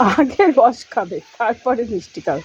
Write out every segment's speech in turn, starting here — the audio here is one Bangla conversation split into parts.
আগে রস খাবে, তারপরে মিষ্টি খাবে।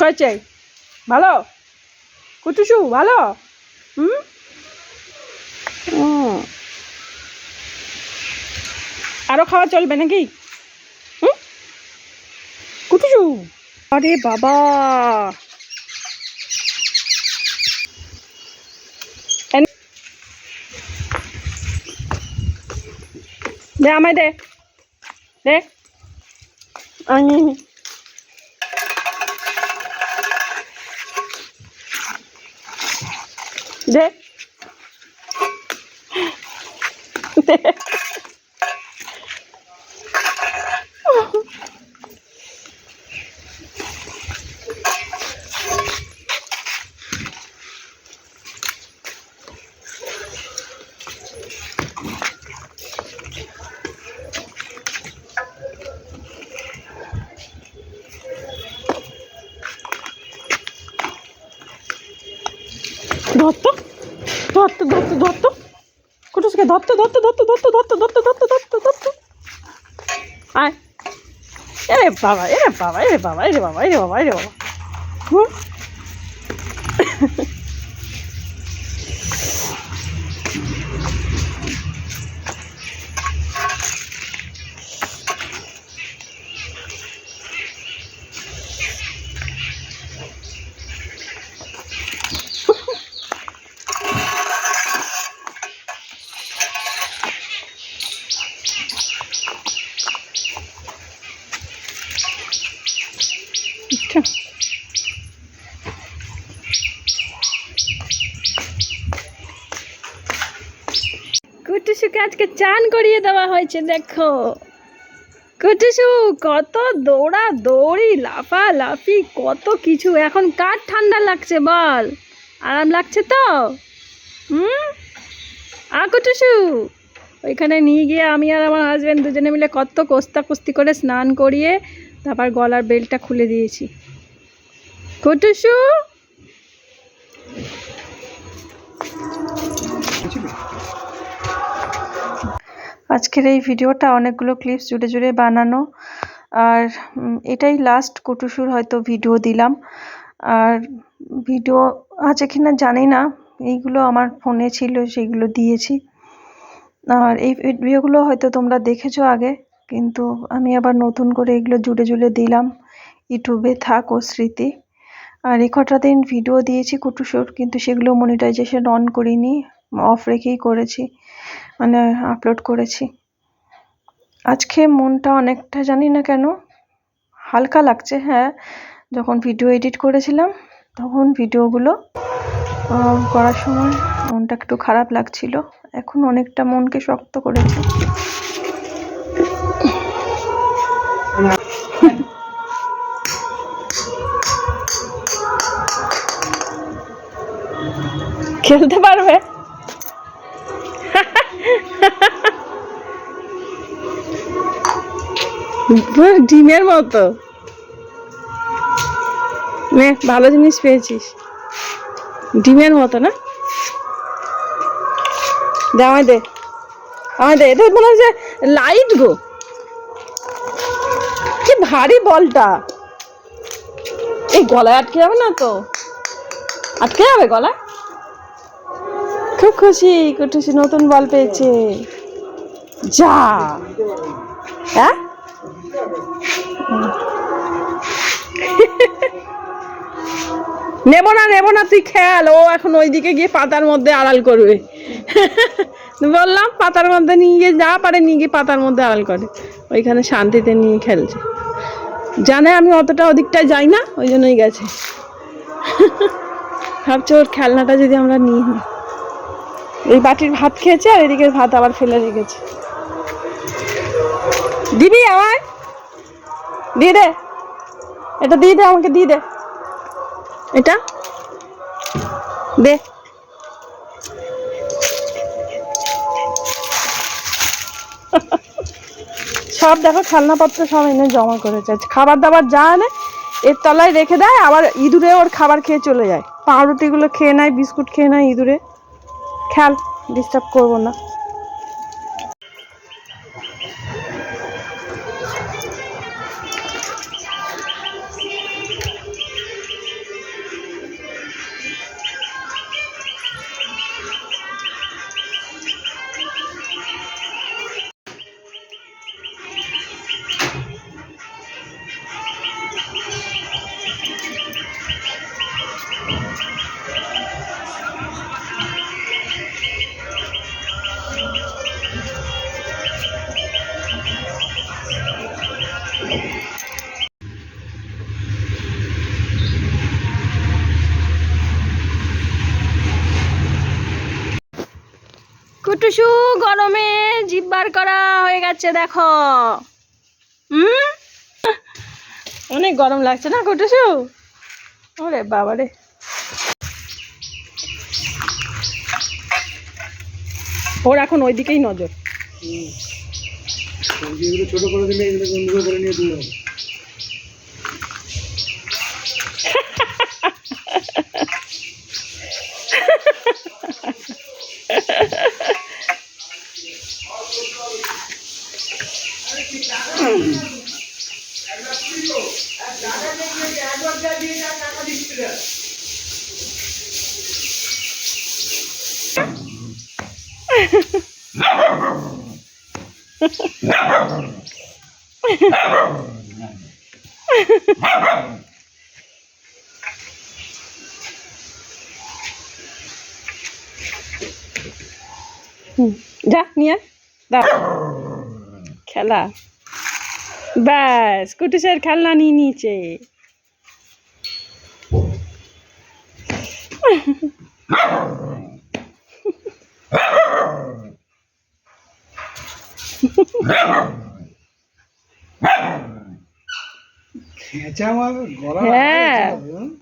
কয় চাই ভালো? কুটুসু, ভালো? হুম? হুম। আরও খাওয়া চলবে নাকি? হুম? কুটুসু? আরে বাবা। এন- দে আমায় দে। দে। আমি দে। দে ধরতো ধরতো ধরতো ধরতো কুটুসকে ধরতো ধরতো ধরতো ধরতো ধরতো ধরতো ধরতো ধরতো ধরতো আয় এরে বাবা এরে বাবা এরে বাবা এরে বাবা এরে বাবা এরে বাবা হুম কুটুসুকে আজকে চান করিয়ে দেওয়া হয়েছে, দেখো। কুটুসু, কত দৌড়া দৌড়ি লাফা লাফি কত কিছু। এখন কার ঠান্ডা লাগছে বল? আরাম লাগছে তো? হুম? আ, কুটুসু। ওইখানে নিয়ে গিয়ে আমি আর আমার হাজব্যান্ড দুজনে মিলে কত কস্তা কুস্তি করে স্নান করিয়ে তারপর গলার বেল্টটা খুলে দিয়েছি। কুটুসু? আজকের এই ভিডিওটা অনেকগুলো ক্লিপস জুড়ে জুড়ে বানানো। আর এটাই লাস্ট কুটুসুর হয়তো ভিডিও দিলাম। আর, ভিডিও আছে কি না জানি না। এইগুলো আমার ফোনে ছিল, সেইগুলো দিয়েছি। আর এই ভিডিওগুলো হয়তো তোমরা দেখেছ আগে, কিন্তু আমি আবার নতুন করে এগুলো জুড়ে জুড়ে দিলাম। ইউটিউবে থাক ও স্মৃতি। আর এই কটা দিন ভিডিও দিয়েছি কুটুসুর কিন্তু সেগুলো মনিটাইজেশন অন করিনি অফ রেখেই করেছি। মানে আপলোড করেছি। আজকে মনটা অনেকটা জানি না কেন হালকা লাগছে হ্যাঁ। যখন ভিডিও এডিট করেছিলাম, তখন ভিডিওগুলো করার সময় মনটা একটু খারাপ লাগছিল। এখন অনেকটা মনকে শক্ত করেছে। খেলতে পারবে? ডিমের মতো। ভালো জিনিস পেয়েছিস। ডিমের মতো না? দে দে। দে, এটা মনে হচ্ছে লাইট গো। কি ভারী বলটা। এই গলায় আটকে যাবে না তো? আটকে যাবে গলায়? খুব খুশি কুটুসি নতুন বল পেয়েছে। যা। হ্যাঁ? নেব না নেব না, তুই খেয়াল। ও এখন ওইদিকে গিয়ে পাতার মধ্যে আড়াল করবে। বললাম, পাতার মধ্যে নিয়ে গিয়ে যা পারে নিয়ে গিয়ে পাতার মধ্যে আড়াল করে। ওইখানে শান্তিতে নিয়ে খেলছে। জানে আমি অতটা ওদিকটায় যাই না, ওই জন্যই গেছে। ভাবছে ওর খেলনাটা যদি আমরা নিই। এই বাটির ভাত খেয়েছে আর এদিকে ভাত আবার ফেলে রেখেছে। দিবি আমায় দিয়ে দে। এটা দিয়ে দে, আমাকে দিয়ে দে। এটা? দে। সব দেখো, খেলনাপত্র সব এনে জমা করেছে। খাবার দাবার যা আনে, এর তলায় রেখে দেয়, আবার ইঁদুরে ওর খাবার খেয়ে চলে যায়। পাউরুটিগুলো খেয়ে নেয়, বিস্কুট খেয়ে নেয় ইঁদুরে। খেয়াল ডিস্টার্ব করব না। কুটুসু গরমে জিব্বার করা হয়ে গেছে দেখো। হুম? অনেক গরম লাগছে না কুটুসু ওরে বাবারে। ওর এখন ওই দিকেই নজর ছোট করে দিলে এগুলো করে নিয়ে যা নিয়ে আয়। দাও খেলা? ব্যাস কুটুসের খেলনা নিয়ে গলা হ্যাঁ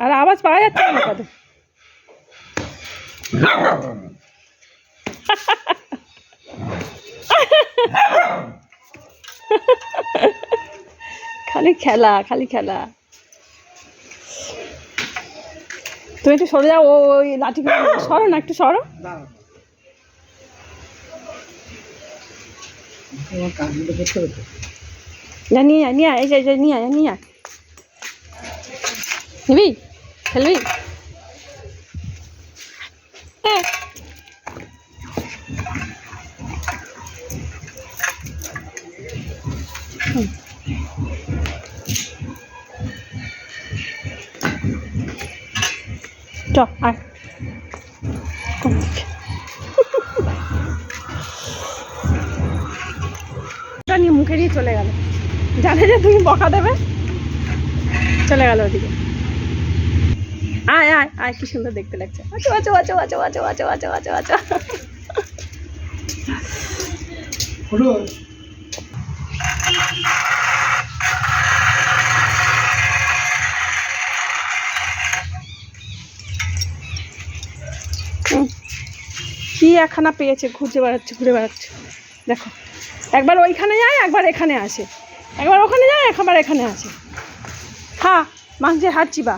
আর আওয়াজ পাওয়া যাচ্ছে না কত খালি খেলা খালি খেলা। তুমি একটু সরে যাও ওই লাঠি সরো না, একটু সরো। নিয়ে আয় আয় নিয়ে আয় নিয়ে আয়। খেলবি? হুম। আয়। নিয়ে মুখে দিয়ে চলে গেল। জানে যে তুমি বকা দেবে? চলে গেল ওদিকে। আয় আয় আয়, কি সুন্দর দেখতে লাগছে। আচো আচো আচো আচো আচো আচো আচো আচো আচো। কি একখানা পেয়েছে, ঘুরতে বেড়াচ্ছে, ঘুরে বেড়াচ্ছে। দেখো, একবার ওইখানে যায়, একবার এখানে আসে। একবার ওখানে যায়, একবার এখানে আসে। খা, মাংসের হাত চিবা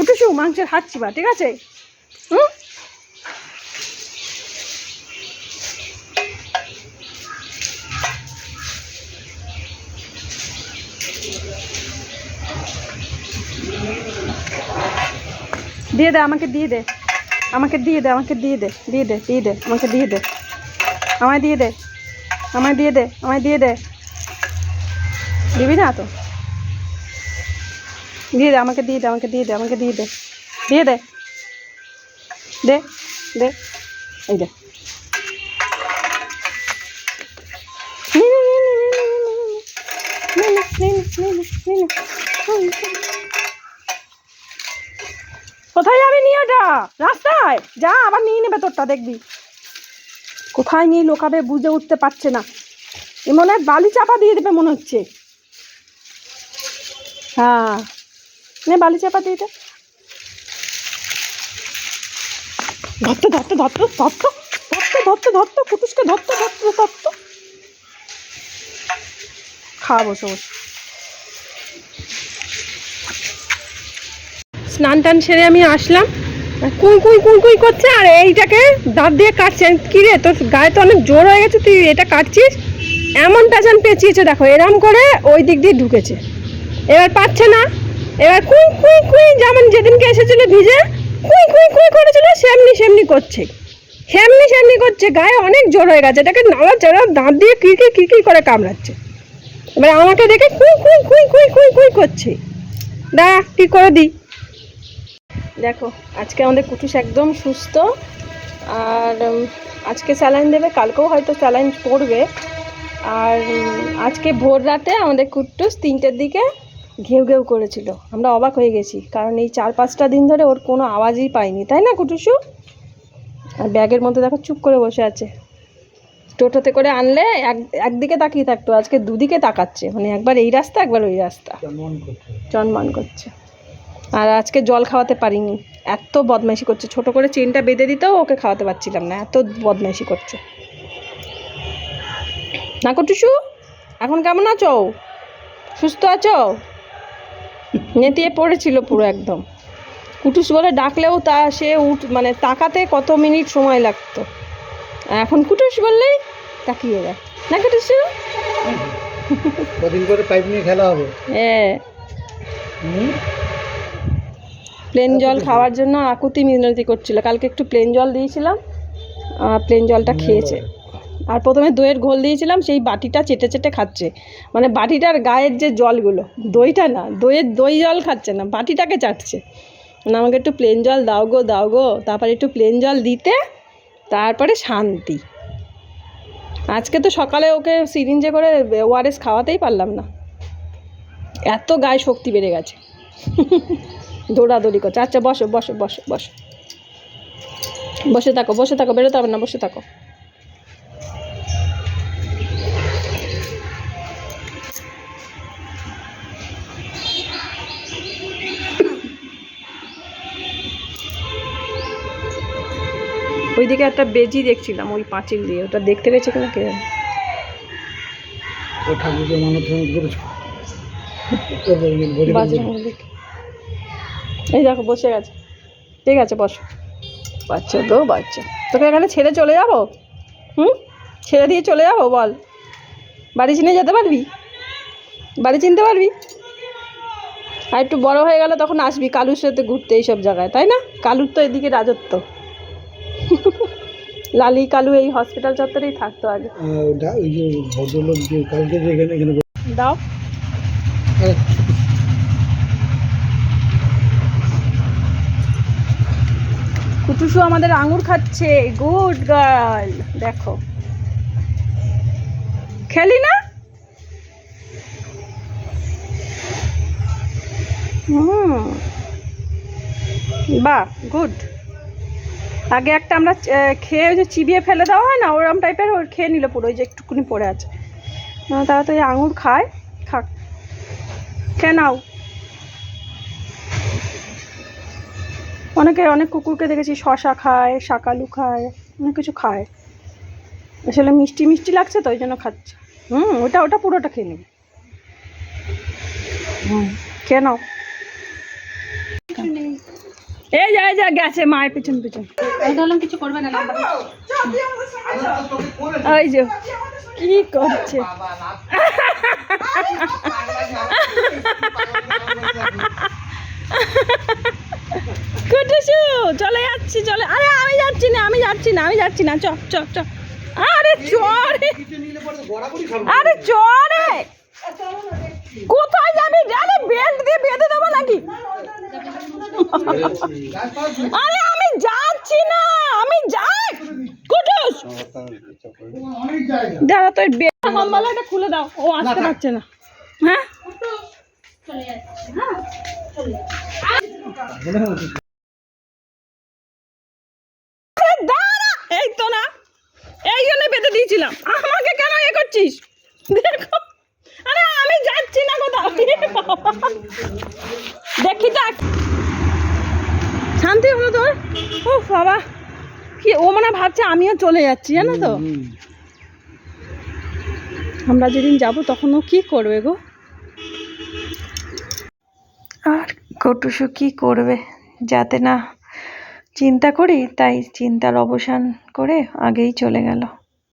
উঠেছু মাংসের হাত চিবা ঠিক আছে? হুম? দিয়ে দে, আমাকে দিয়ে দে। আমাকে দিয়ে দে আমাকে দিয়ে দে দিয়ে দে দিয়ে দে আমাকে দিয়ে দে আমায় দিয়ে দে আমায় দিয়ে দে আমায় দিয়ে দে দিবি না তো দিয়ে দে আমাকে দিয়ে দে আমাকে দিয়ে দে আমাকে দিয়ে দে দিয়ে দে দে দে এই দে নে, নে, নে, নে, নে, নে, নে, নে, নে, নে, নে, নে, নে, নে। কোথায় যাবি নিয়ে ওটা রাস্তায়? যা, আবার নিয়ে নেবে তোরটা, দেখবি। কোথায় নিয়ে লোকাবে বুঝে উঠতে পারছে না। এ মনে হয় বালি চাপা দিয়ে দেবে মনে হচ্ছে। হ্যাঁ। বালি চাপা দিয়ে দে। ধরতে ধরতে ধরতে ধরতে ধরতে ধরতে ধরতে, কুটুসকে ধরতে ধরতে ধরতে। খাওয়া বসে বসে। স্নান টান সেরে আমি আসলাম। কুই কুই কুই কুই করছে আর এইটাকে দাঁত দিয়ে কাটছে। কি রে, তোর গায়ে তো অনেক জোর হয়ে গেছে, তুই এটা কাটছিস? এমন পেছন পেঁচিয়েছে, দেখো, এরম করে ওই দিক দিয়ে ঢুকেছে। এবার পাচ্ছে না। এবার কুই কুই কুই যেমন যেদিনকে এসেছিল ভিজে, কুই কুই কুই করেছিল, সেমনি সেমনি করছে। সেমনি সেমনি করছে, গায়ে অনেক জোর হয়ে গেছে, এটাকে নাড়া চাড়া দাঁত দিয়ে কিরকি কিরকি করে কামড়াচ্ছে। এবার আমাকে দেখে কুই কুই কুই কুই কুই কুই করছে। দা কী করে দিই? দেখো আজকে আমাদের কুটুস একদম সুস্থ। আর আজকে স্যালাইন দেবে কালকেও হয়তো স্যালাইন পড়বে। আর আজকে ভোর রাতে আমাদের কুট্টুস তিনটের দিকে ঘেউ ঘেউ করেছিল। আমরা অবাক হয়ে গেছি কারণ এই চার পাঁচটা দিন ধরে ওর কোনো আওয়াজই পাইনি তাই না কুটুসু? আর ব্যাগের মধ্যে দেখো চুপ করে বসে আছে। টোটোতে করে আনলে এক একদিকে তাকিয়ে থাকতো আজকে দুদিকে তাকাচ্ছে মানে একবার এই রাস্তা একবার ওই রাস্তা। মন জন্মান করছে। আর আজকে জল খাওয়াতে পারিনি। এত বদমাইশি করছে। ছোট করে চেনটা বেঁধে দিতেও ওকে খাওয়াতে পারছিলাম না। এত বদমাইশি করছে। না কটুসু এখন কেমন আছো? সুস্থ আছো? নেতিয়ে পড়েছিল পুরো একদম। কুটুস বলে ডাকলেও তা সে উঠ মানে তাকাতে কত মিনিট সময় লাগতো। এখন কুটুস বললেই তাকিয়ে যায়। না কুটুসু কদিন করে পাইপ নিয়ে খেলা হবে। হ্যাঁ? প্লেন জল খাওয়ার জন্য আকুতি মিনতি করছিল। কালকে একটু প্লেন জল দিয়েছিলাম প্লেন জলটা খেয়েছে। আর প্রথমে দইয়ের ঘোল দিয়েছিলাম সেই বাটিটা চেটে চেটে খাচ্ছে। মানে বাটিটার গায়ের যে জলগুলো দইটা না দইয়ের দই জল খাচ্ছে না বাটিটাকে চাটছে। মানে আমাকে একটু প্লেন জল দাও গো দাও গো তারপরে একটু প্লেন জল দিতে তারপরে শান্তি। আজকে তো সকালে ওকে সিরিঞ্জে করে ওআরএস খাওয়াতেই পারলাম না। এত গায়ে শক্তি বেড়ে গেছে। দৌড়াদৌড়ি করছে। আচ্ছা বসো বসো বসো বসো। বসে থাকো বসে থাকো বেরোতে হবে না বসে থাকো। ওইদিকে একটা বেজি দেখছিলাম ওই পাঁচিল দিয়ে। ওটা দেখতে পেয়েছে কিনা কে ঠাকুরকে মানত ফানত করেছ ও বলবেন, ভরি বাজে বলবেন। মনে দেখে। এই দেখো বসে গেছে। ঠিক আছে বসো। বাচ্চা তো বাচ্চা। তোকে এখানে ছেড়ে চলে যাব? হুম? ছেড়ে দিয়ে চলে যাব বল। বাড়ি চিনে যেতে পারবি? বাড়ি চিনতে পারবি? আর একটু বড় হয়ে গেলে তখন আসবি কালুর সাথে ঘুরতে এইসব জায়গায় তাই না? কালুর তো এদিকে রাজত্ব। লালি কালু এই হসপিটাল চত্বরেই থাকতো আগে। দাও। কুটুসু আমাদের আঙুর খাচ্ছে। গুড গার্ল দেখো। খেলি না? বাহ গুড আগে একটা আমরা খেয়ে ওই যে চিবিয়ে ফেলে দেওয়া হয় না, ওরম টাইপের ওর খেয়ে নিল পুরো, ওই যে একটুকুনি পড়ে আছে। তারা তো এই আঙুর খায়। খাক খেয়ে নাও। অনেকে অনেক কুকুরকে দেখেছি শশা খায় শাকালু খায় অনেক কিছু খায়। আসলে মিষ্টি মিষ্টি লাগছে তো ওই জন্য খাচ্ছে। হুম ওটা ওটা পুরোটা খেয়ে নেবে হুম খেয়ে নাও। এই যা এই যা গেছে মায়ের পিছন পিছন। কিছু করবে না ওই যে কি করছে? কুটুসু চলে যাচ্ছি চলে আরে আমি যাচ্ছি না আমি যাচ্ছি না আমি যাচ্ছি না চ চ চ। আরে চরে। আরে চরে। কোথায় যাবি? আরে বেল্ট দিয়ে বেঁধে দেবো নাকি? আরে আমি যাচ্ছি না আমি যাই। কুটুস দাঁড়া তোর বেল হাম্বালাটা খুলে দাও ও আসতে পারছে না। হ্যাঁ? এই তো না এই জন্য দিয়েছিলাম আমাকে কেন এ করছিস দেখো আরে আমি যাচ্ছি না কোথাও দেখ শান্তি হলো তোর ও বাবা কি ও মনে ভাবছে আমিও চলে যাচ্ছি জানো তো আমরা যেদিন যাব তখন ও কী করবে গো? কটুসু কি করবে? যাতে না চিন্তা করি তাই চিন্তার অবসান করে আগেই চলে গেল।